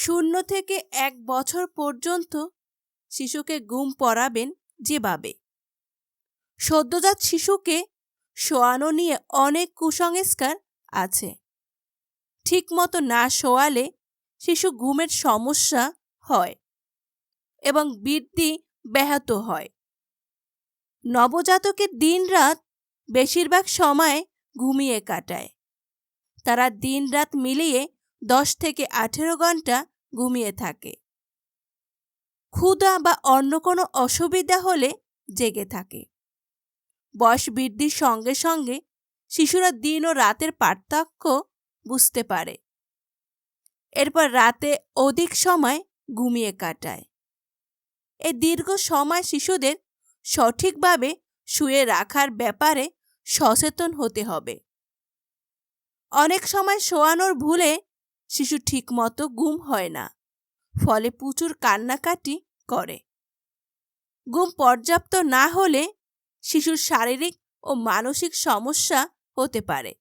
শূন্য থেকে এক বছর পর্যন্ত শিশুকে ঘুম পড়াবেন যেভাবে। সদ্যজাত শিশুকে শোয়ানো নিয়ে অনেক কুসংস্কার আছে। ঠিকমতো না শোয়ালে শিশু ঘুমের সমস্যা হয় এবং বৃদ্ধি ব্যাহত হয়। নবজাতকের দিনরাত বেশিরভাগ সময় ঘুমিয়ে কাটায়। তারা দিনরাত মিলিয়ে দশ থেকে আঠেরো ঘণ্টা ঘুমিয়ে থাকে। ক্ষুধা বা অন্য কোনো অসুবিধা হলে জেগে থাকে। বয়স বৃদ্ধির সঙ্গে সঙ্গে শিশুরা দিন ও রাতের পার্থক্য বুঝতে পারে। এরপর রাতে অধিক সময় ঘুমিয়ে কাটায়। এ দীর্ঘ সময় শিশুদের সঠিকভাবে শুয়ে রাখার ব্যাপারে সচেতন হতে হবে। অনেক সময় শোয়ানোর ভুলে শিশু ঠিকমতো ঘুম হয় না। ফলে প্রচুর কান্নাকাটি করে। ঘুম পর্যাপ্ত না হলে শিশুর শারীরিক ও মানসিক সমস্যা হতে পারে।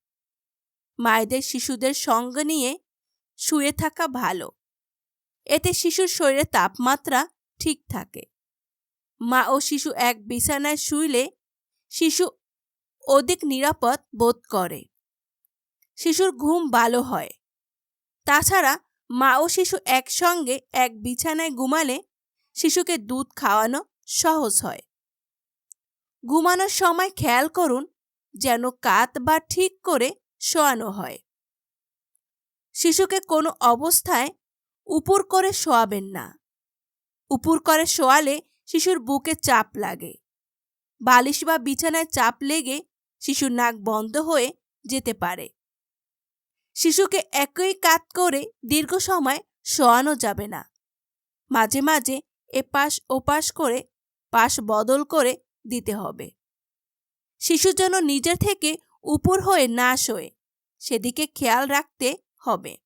মায়েদের শিশুদের সঙ্গ নিয়ে শুয়ে থাকা ভালো। এতে শিশুর শরীরে তাপমাত্রা ঠিক থাকে। মা ও শিশু এক বিছানায় শুইলে শিশু অধিক নিরাপদ বোধ করে। শিশুর ঘুম ভালো হয়। তাছাড়া মা ও শিশু একসঙ্গে এক বিছানায় ঘুমালে শিশুকে দুধ খাওয়ানো সহজ হয়। ঘুমানোর সময় খেয়াল করুন যেন কাত বা ঠিক করে শোয়ানো হয়। শিশুকে কোনো অবস্থায় উপর করে শোয়াবেন না। উপর করে শোয়ালে শিশুর বুকে চাপ লাগে। বালিশ বা বিছানায় চাপ লেগে শিশুর নাক বন্ধ হয়ে যেতে পারে। শিশুকে একই কাত করে দীর্ঘ সময় শোয়ানো যাবে না। মাঝে মাঝে এপাশ ওপাশ করে পাশ বদল করে দিতে হবে। শিশু যেন নিজের থেকে উপর হয়ে না শোয়ে, সেদিকে খেয়াল রাখতে হবে।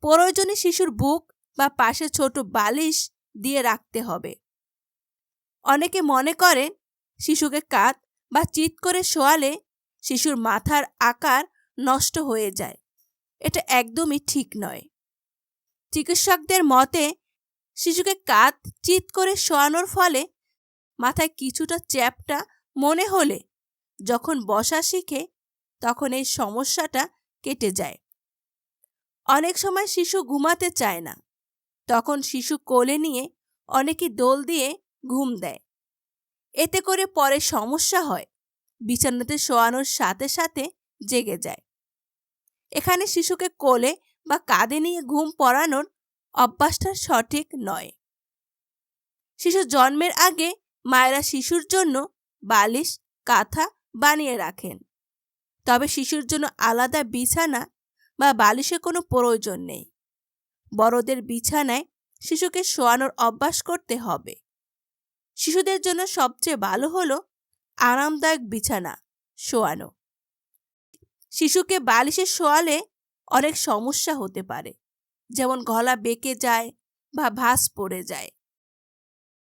প্রয়োজনে শিশুর বুক বা পাশে ছোট বালিশ দিয়ে রাখতে হবে। অনেকে মনে করেন শিশুকে কাত বা চিৎ করে শোয়ালে শিশুর মাথার আকার নষ্ট হয়ে যায়। এটা একদমই ঠিক নয়। চিকিৎসকদের মতে, শিশুকে কাত চিৎ করে শোয়ানোর ফলে মাথায় কিছুটা চ্যাপটা মনে হলে যখন বসা শিখে, তখন এই সমস্যাটা কেটে যায়। অনেক সময় শিশু ঘুমাতে চায় না। তখন শিশু কোলে নিয়ে অনেকে দোল দিয়ে ঘুম দেয়। এতে করে পরে সমস্যা হয়। বিছানাতে শোয়ানোর সাথে সাথে জেগে যায়। এখানে শিশুকে কোলে বা কাঁধে নিয়ে ঘুম পড়ানোর অভ্যাসটা সঠিক নয়। শিশু জন্মের আগে মায়েরা শিশুর জন্য বালিশ, কাঁথা বানিয়ে রাখেন। তবে শিশুর জন্য আলাদা বিছানা বা বালিশে কোনো প্রয়োজন নেই। বড়দের বিছানায় শিশুকে শোয়ানোর অভ্যাস করতে হবে। শিশুদের জন্য সবচেয়ে ভালো হলো আরামদায়ক বিছানা শোয়ানো। শিশুকে বালিশের শোয়ালে অনেক সমস্যা হতে পারে। যেমন গলা বেঁকে যায় বা ভাস পড়ে যায়।